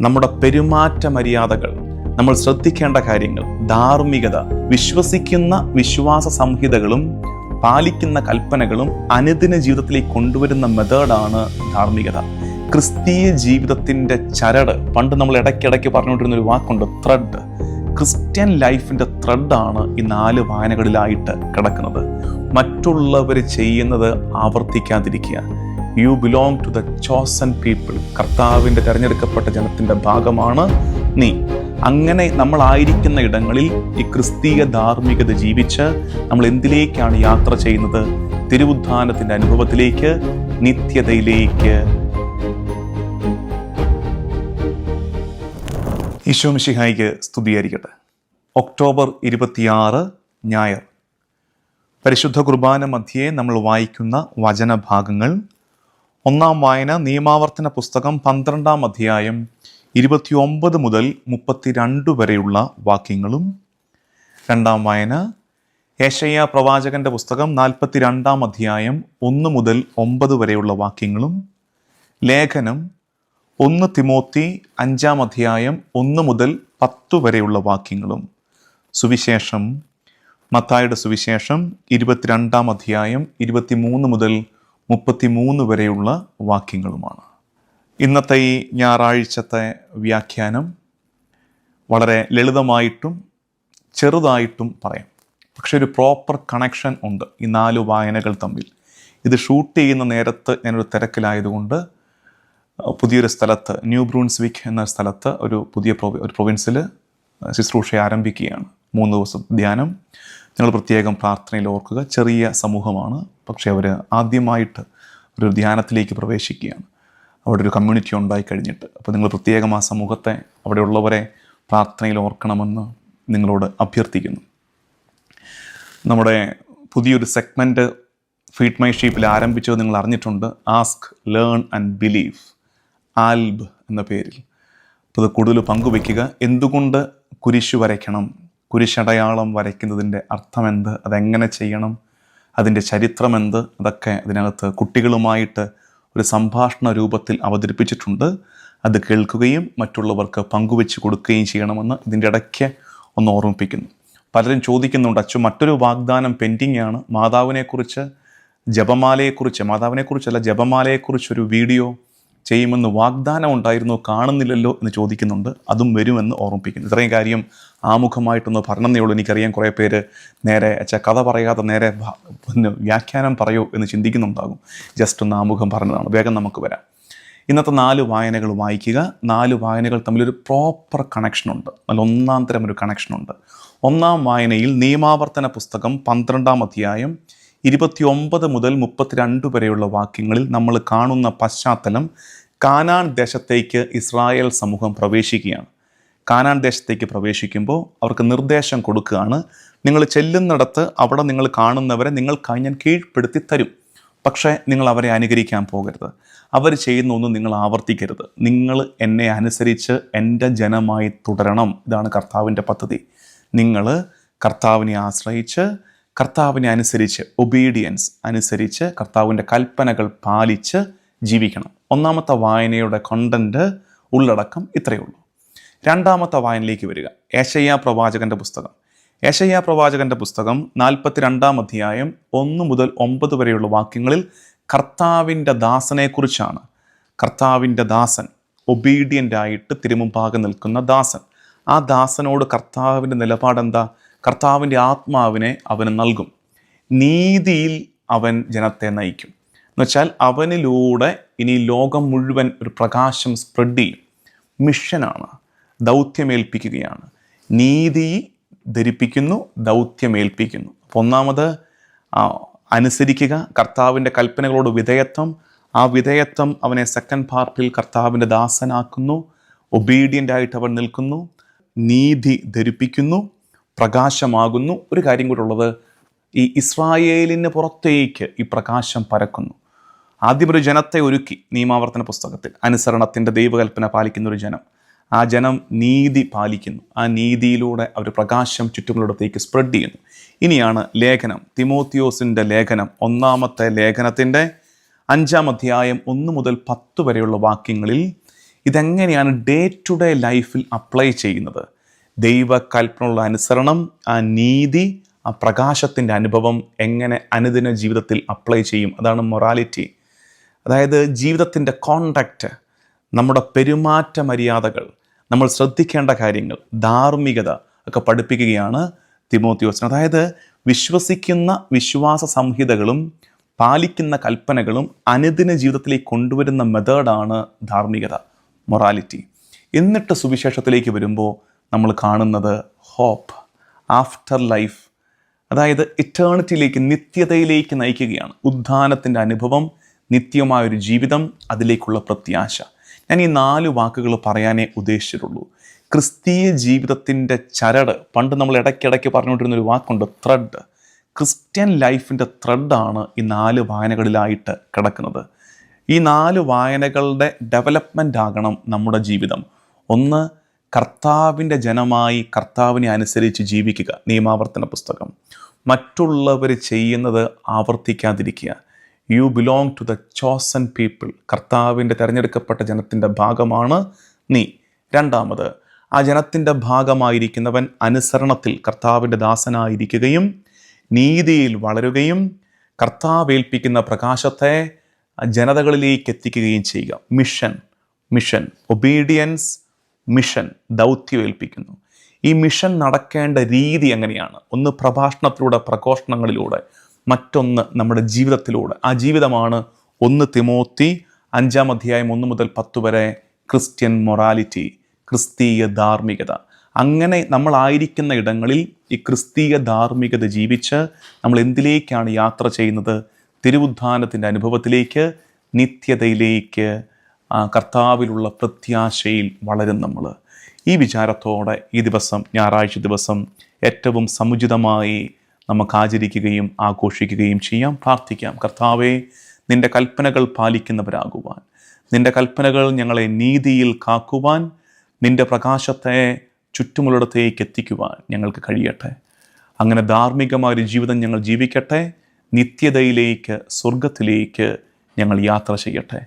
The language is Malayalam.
നമ്മുടെ പെരുമാറ്റ മര്യാദകൾ നമ്മൾ ശ്രദ്ധിക്കേണ്ട കാര്യങ്ങൾ ധാർമ്മികത വിശ്വസിക്കുന്ന വിശ്വാസ സംഹിതകളും പാലിക്കുന്ന കൽപ്പനകളും അനുദിന ജീവിതത്തിലേക്ക് കൊണ്ടുവരുന്ന മെത്തേഡാണ് ധാർമ്മികത. ക്രിസ്തീയ ജീവിതത്തിന്റെ ചരട് പണ്ട് നമ്മൾ ഇടയ്ക്കിടയ്ക്ക് പറഞ്ഞുകൊണ്ടിരുന്ന ഒരു വാക്കുണ്ട് ത്രെഡ് ക്രിസ്ത്യൻ ലൈഫിന്റെ ത്രെഡാണ് ഈ നാല് വായനകളിലായിട്ട് കിടക്കുന്നത്. മറ്റുള്ളവർ ചെയ്യുന്നത് ആവർത്തിക്കാതിരിക്കുക. You belong to the chosen people കർത്താവിന്റെ തിരഞ്ഞെടുക്കപ്പെട്ട ജനത്തിന്റെ ഭാഗമാണ് നീ. അങ്ങനെ നമ്മളായിരിക്കുന്ന ഇടങ്ങളിൽ ഈ ക്രിസ്തീയ ധാർമ്മികത ജീവിച്ച് നമ്മൾ എന്തിലേക്കാണ് യാത്ര ചെയ്യുന്നത്? തിരുവുദ്ധാനത്തിന്റെ അനുഭവത്തിലേക്ക് നിത്യതയിലേക്ക്. ഈശോമിഷിഹായിക്ക് സ്തുതിയായിരിക്കട്ടെ. ഒക്ടോബർ ഇരുപത്തിയാറ് ഞായർ. പരിശുദ്ധ കുർബാന മധ്യേ നമ്മൾ വായിക്കുന്ന വചനഭാഗങ്ങൾ ഒന്നാം വായന നിയമാവർത്തന പുസ്തകം പന്ത്രണ്ടാം അധ്യായം ഇരുപത്തിയൊമ്പത് മുതൽ മുപ്പത്തിരണ്ട് വരെയുള്ള വാക്യങ്ങളും. രണ്ടാം വായന ഏഷയ്യ പ്രവാചകന്റെ പുസ്തകം നാൽപ്പത്തിരണ്ടാം അധ്യായം ഒന്ന് മുതൽ ഒമ്പത് വരെയുള്ള വാക്യങ്ങളും. ലേഖനം ഒന്ന് തിമോത്തി അഞ്ചാം അധ്യായം ഒന്ന് മുതൽ പത്ത് വരെയുള്ള വാക്യങ്ങളും. സുവിശേഷം മത്തായുടെ സുവിശേഷം ഇരുപത്തിരണ്ടാം അധ്യായം ഇരുപത്തിമൂന്ന് മുതൽ മുപ്പത്തിമൂന്ന് വരെയുള്ള വാക്യങ്ങളുമാണ്. ഇന്നത്തെ ഈ ഞായറാഴ്ചത്തെ വ്യാഖ്യാനം വളരെ ലളിതമായിട്ടും ചെറുതായിട്ടും പറയാം. പക്ഷെ ഒരു പ്രോപ്പർ കണക്ഷൻ ഉണ്ട് ഈ നാല് വായനകൾ തമ്മിൽ. ഇത് ഷൂട്ട് ചെയ്യുന്ന നേരത്ത് ഞാനൊരു തിരക്കിലായതുകൊണ്ട് പുതിയൊരു സ്ഥലത്ത് ന്യൂ ബ്രൂൺസ്വിക് എന്ന സ്ഥലത്ത് ഒരു പുതിയ പ്രൊവി ഒരു പ്രൊവിൻസിൽ ശുശ്രൂഷ ആരംഭിക്കുകയാണ്. മൂന്ന് ദിവസം ധ്യാനം. നിങ്ങൾ പ്രത്യേകം പ്രാർത്ഥനയിൽ ഓർക്കുക ചെറിയ സമൂഹമാണ്. പക്ഷേ അവർ ആദ്യമായിട്ട് ഒരു ധ്യാനത്തിലേക്ക് പ്രവേശിക്കുകയാണ്. അവിടെ ഒരു കമ്മ്യൂണിറ്റി ഉണ്ടായി കഴിഞ്ഞിട്ട്. അപ്പോൾ നിങ്ങൾ പ്രത്യേകം ആ സമൂഹത്തെ അവിടെയുള്ളവരെ പ്രാർത്ഥനയിൽ ഓർക്കണമെന്ന് നിങ്ങളോട് അഭ്യർത്ഥിക്കുന്നു. നമ്മുടെ പുതിയൊരു സെഗ്മെന്റ് ഫീഡ് മൈ ഷീപ്പിൽ ആരംഭിച്ചത് നിങ്ങൾ അറിഞ്ഞിട്ടുണ്ട്. ആസ്ക് ലേൺ ആൻഡ് ബിലീവ് ആൽബ് എന്ന പേരിൽ. അപ്പോൾ ഇത് കൂടുതൽ പങ്കുവയ്ക്കുക. എന്തുകൊണ്ട് കുരിശു വരയ്ക്കണം? കുരിശടയാളം വരയ്ക്കുന്നതിന്റെ അർത്ഥമെന്ത്? അതെങ്ങനെ ചെയ്യണം? അതിന്റെ ചരിത്രമെന്ത്? അതൊക്കെ അതിനകത്ത് കുട്ടികളുമായിട്ട് ഒരു സംഭാഷണ രൂപത്തിൽ അവതരിപ്പിച്ചിട്ടുണ്ട്. അത് കേൾക്കുകയും മറ്റുള്ളവർക്ക് പങ്കുവെച്ച് കൊടുക്കുകയും ചെയ്യണമെന്ന് ഇതിന്റെ ഇടയ്ക്ക് ഒന്ന് ഓർമ്മിപ്പിക്കുന്നു. പലരും ചോദിക്കുന്നുണ്ട് അച്ഛൻ മറ്റൊരു വാഗ്ദാനം പെൻഡിങ് ആണ് മാതാവിനെക്കുറിച്ച് ജപമാലയെക്കുറിച്ച് മാതാവിനെക്കുറിച്ചല്ല ജപമാലയെക്കുറിച്ചൊരു വീഡിയോ ചെയ്യുമെന്ന് വാഗ്ദാനം ഉണ്ടായിരുന്നു കാണുന്നില്ലല്ലോ എന്ന് ചോദിക്കുന്നുണ്ട്. അതും വരുമെന്ന് ഓർമ്മിപ്പിക്കുന്നു. ഇത്രയും കാര്യം ആമുഖമായിട്ടൊന്ന് പറഞ്ഞതേ ഉള്ളൂ. എനിക്കറിയാം കുറേ പേര് നേരെ അച്ഛാ കഥ പറയാതെ നേരെ പിന്നെ വ്യാഖ്യാനം പറയൂ എന്ന് ചിന്തിക്കുന്നുണ്ടാകും. ജസ്റ്റ് ഒന്ന് ആമുഖം പറഞ്ഞതാണ്. വേഗം നമുക്ക് വരാം. ഇന്നത്തെ നാല് വായനകൾ വായിക്കുക. നാല് വായനകൾ തമ്മിലൊരു പ്രോപ്പർ കണക്ഷനുണ്ട്. നല്ല ഒന്നാം തരം ഒരു കണക്ഷനുണ്ട്. ഒന്നാം വായനയിൽ നിയമാവർത്തന പുസ്തകം പന്ത്രണ്ടാം അധ്യായം ഇരുപത്തിയൊമ്പത് മുതൽ മുപ്പത്തിരണ്ട് വരെയുള്ള വാക്യങ്ങളിൽ നമ്മൾ കാണുന്ന പശ്ചാത്തലം കാനാൻ ദേശത്തേക്ക് ഇസ്രായേൽ സമൂഹം പ്രവേശിക്കുകയാണ്. കാനാൻ ദേശത്തേക്ക് പ്രവേശിക്കുമ്പോൾ അവർക്ക് നിർദ്ദേശം കൊടുക്കുകയാണ്. നിങ്ങൾ ചെല്ലുന്നിടത്ത് അവിടെ നിങ്ങൾ കാണുന്നവരെ നിങ്ങൾക്കായി ഞാൻ കീഴ്പ്പെടുത്തി തരും. പക്ഷേ നിങ്ങൾ അവരെ അനുകരിക്കാൻ പോകരുത്. അവർ ചെയ്യുന്ന ഒന്നും നിങ്ങൾ ആവർത്തിക്കരുത്. നിങ്ങൾ എന്നെ അനുസരിച്ച് എന്റെ ജനമായി തുടരണം. ഇതാണ് കർത്താവിന്റെ പദ്ധതി. നിങ്ങൾ കർത്താവിനെ ആശ്രയിച്ച് കർത്താവിനെ അനുസരിച്ച് ഒബീഡിയൻസ് അനുസരിച്ച് കർത്താവിന്റെ കൽപ്പനകൾ പാലിച്ച് ജീവിക്കണം. ഒന്നാമത്തെ വായനയുടെ കണ്ടന്റ് ഉള്ളടക്കം ഇത്രയേ ഉള്ളൂ. രണ്ടാമത്തെ വായനയിലേക്ക് വരിക. ഏഷയ്യ പ്രവാചകന്റെ പുസ്തകം. ഏഷയ്യ പ്രവാചകന്റെ പുസ്തകം നാൽപ്പത്തിരണ്ടാം അധ്യായം ഒന്ന് മുതൽ ഒമ്പത് വരെയുള്ള വാക്യങ്ങളിൽ കർത്താവിന്റെ ദാസനെക്കുറിച്ചാണ്. കർത്താവിന്റെ ദാസൻ ഒബീഡിയന്റ് ആയിട്ട് തിരുമുമ്പാകെ നിൽക്കുന്ന ദാസൻ. ആ ദാസനോട് കർത്താവിന്റെ നിലപാടെന്താ? കർത്താവിന്റെ ആത്മാവിനെ അവന് നൽകും. നീതിയിൽ അവൻ ജനത്തെ നയിക്കും. എന്നുവെച്ചാൽ അവനിലൂടെ ഇനി ലോകം മുഴുവൻ ഒരു പ്രകാശം സ്പ്രെഡ് ചെയ്യും. മിഷനാണ്. ദൗത്യമേൽപ്പിക്കുകയാണ്. നീതി ധരിപ്പിക്കുന്നു ദൗത്യമേൽപ്പിക്കുന്നു. അപ്പോൾ ഒന്നാമത് അനുസരിക്കുക കർത്താവിന്റെ കൽപ്പനകളോട് വിധേയത്വം. ആ വിധേയത്വം അവനെ സെക്കൻഡ് പാർട്ടിയിൽ കർത്താവിന്റെ ദാസനാക്കുന്നു. ഒബീഡിയന്റ് ആയിട്ട് അവൻ നിൽക്കുന്നു. നീതി ധരിപ്പിക്കുന്നു. പ്രകാശമാകുന്നു. ഒരു കാര്യം കൂടെ ഉള്ളത് ഈ ഇസ്രായേലിന് പുറത്തേക്ക് ഈ പ്രകാശം പരക്കുന്നു. ആദ്യം ഒരു ജനത്തെ ഒരുക്കി നിയമാവർത്തന പുസ്തകത്തിൽ. അനുസരണത്തിന്റെ ദൈവകൽപ്പന പാലിക്കുന്ന ഒരു ജനം. ആ ജനം നീതി പാലിക്കുന്നു. ആ നീതിയിലൂടെ അവർ പ്രകാശം ചുറ്റുമുള്ളിടത്തേക്ക് സ്പ്രെഡ് ചെയ്യുന്നു. ഇനിയാണ് ലേഖനം. തിമോത്തിയോസിന്റെ ലേഖനം ഒന്നാമത്തെ ലേഖനത്തിന്റെ അഞ്ചാം അധ്യായം ഒന്ന് മുതൽ പത്ത് വരെയുള്ള വാക്യങ്ങളിൽ ഇതെങ്ങനെയാണ് ഡേ ടു ഡേ ലൈഫിൽ അപ്ലൈ ചെയ്യുന്നത്? ദൈവകൽപ്പനയുള്ള അനുസരണം ആ നീതി ആ പ്രകാശത്തിന്റെ അനുഭവം എങ്ങനെ അനുദിന ജീവിതത്തിൽ അപ്ലൈ ചെയ്യും? അതാണ് മൊറാലിറ്റി. അതായത് ജീവിതത്തിന്റെ കോണ്ടാക്റ്റ് നമ്മുടെ പെരുമാറ്റ മര്യാദകൾ നമ്മൾ ശ്രദ്ധിക്കേണ്ട കാര്യങ്ങൾ ധാർമ്മികത ഒക്കെ പഠിപ്പിക്കുകയാണ് തിമോത്തിയോസിന് അതായത് വിശ്വസിക്കുന്ന വിശ്വാസ സംഹിതകളും പാലിക്കുന്ന കൽപ്പനകളും അനുദിന ജീവിതത്തിലേക്ക് കൊണ്ടുവരുന്ന മെത്തേഡാണ് ധാർമ്മികത മൊറാലിറ്റി. എന്നിട്ട് സുവിശേഷത്തിലേക്ക് വരുമ്പോൾ നമ്മൾ കാണുന്നത് ഹോപ്പ് ആഫ്റ്റർ ലൈഫ് അതായത് ഇറ്റേണിറ്റിയിലേക്ക് നിത്യതയിലേക്ക് നയിക്കുകയാണ്. ഉദ്ധാനത്തിന്റെ അനുഭവം നിത്യമായൊരു ജീവിതം അതിലേക്കുള്ള പ്രത്യാശ. ഞാൻ ഈ നാല് വാക്കുകൾ പറയാനേ ഉദ്ദേശിച്ചിട്ടുള്ളൂ. ക്രിസ്തീയ ജീവിതത്തിന്റെ ചരട് പണ്ട് നമ്മൾ ഇടയ്ക്കിടയ്ക്ക് പറഞ്ഞുകൊണ്ടിരുന്ന ഒരു വാക്കുണ്ട് ത്രെഡ് ക്രിസ്ത്യൻ ലൈഫിന്റെ ത്രെഡാണ് ഈ നാല് വായനകളിലായിട്ട് കിടക്കുന്നത്. ഈ നാല് വായനകളുടെ ഡെവലപ്മെന്റ് ആകണം നമ്മുടെ ജീവിതം. ഒന്ന് കർത്താവിന്റെ ജനമായി കർത്താവിനെ അനുസരിച്ച് ജീവിക്കുക. നിയമാവർത്തന പുസ്തകം. മറ്റുള്ളവർ ചെയ്യുന്നത് ആവർത്തിക്കാതിരിക്കുക. You belong to the chosen people കർത്താവിന്റെ തിരഞ്ഞെടുക്കപ്പെട്ട ജനത്തിന്റെ ഭാഗമാണ് നീ. രണ്ടാമത് ആ ജനത്തിന്റെ ഭാഗമായിരിക്കുന്നവൻ അനുസരണത്തിൽ കർത്താവിന്റെ ദാസനായിരിക്കുകയും നീതിയിൽ വളരുകയും കർത്താവ് ഏൽപ്പിക്കുന്ന പ്രകാശത്തെ ജനതകളിലേക്ക് എത്തിക്കുകയും ചെയ്യുക. മിഷൻ മിഷൻ ഒബീഡിയൻസ് മിഷൻ ദൗത്യം ഏൽപ്പിക്കുന്നു ഈ മിഷൻ നടക്കേണ്ട രീതി എങ്ങനെയാണ്? ഒന്ന് പ്രഭാഷണത്തിലൂടെ പ്രഘോഷണങ്ങളിലൂടെ മറ്റൊന്ന് നമ്മുടെ ജീവിതത്തിലൂടെ. ആ ജീവിതമാണ് ഒന്ന് തിമോത്തി അഞ്ചാം അധ്യായം ഒന്ന് മുതൽ പത്ത് വരെ ക്രിസ്ത്യൻ മൊറാലിറ്റി ക്രിസ്തീയ ധാർമ്മികത. അങ്ങനെ നമ്മളായിരിക്കുന്ന ഇടങ്ങളിൽ ഈ ക്രിസ്തീയ ധാർമ്മികത ജീവിച്ച് നമ്മൾ എന്തിലേക്കാണ് യാത്ര ചെയ്യുന്നത്? തിരുവുദ്ധാനത്തിന്റെ അനുഭവത്തിലേക്ക് നിത്യതയിലേക്ക് കർത്താവിലുള്ള പ്രത്യാശയിൽ വളരും നമ്മൾ. ഈ വിചാരത്തോടെ ഈ ദിവസം ഞായറാഴ്ച ദിവസം ഏറ്റവും സമുചിതമായി നമുക്ക് ആചരിക്കുകയും ആഘോഷിക്കുകയും ചെയ്യാം പ്രാർത്ഥിക്കാം. കർത്താവെ നിന്റെ കൽപ്പനകൾ പാലിക്കുന്നവരാകുവാൻ നിന്റെ കൽപ്പനകൾ ഞങ്ങളെ നീതിയിൽ കാക്കുവാൻ നിന്റെ പ്രകാശത്തെ ചുറ്റുമുള്ളിടത്തേക്ക് എത്തിക്കുവാൻ ഞങ്ങൾക്ക് കഴിയട്ടെ. അങ്ങനെ ധാർമ്മികമായ ഒരു ജീവിതം ഞങ്ങൾ ജീവിക്കട്ടെ. നിത്യതയിലേക്ക് സ്വർഗത്തിലേക്ക് ഞങ്ങൾ യാത്ര ചെയ്യട്ടെ.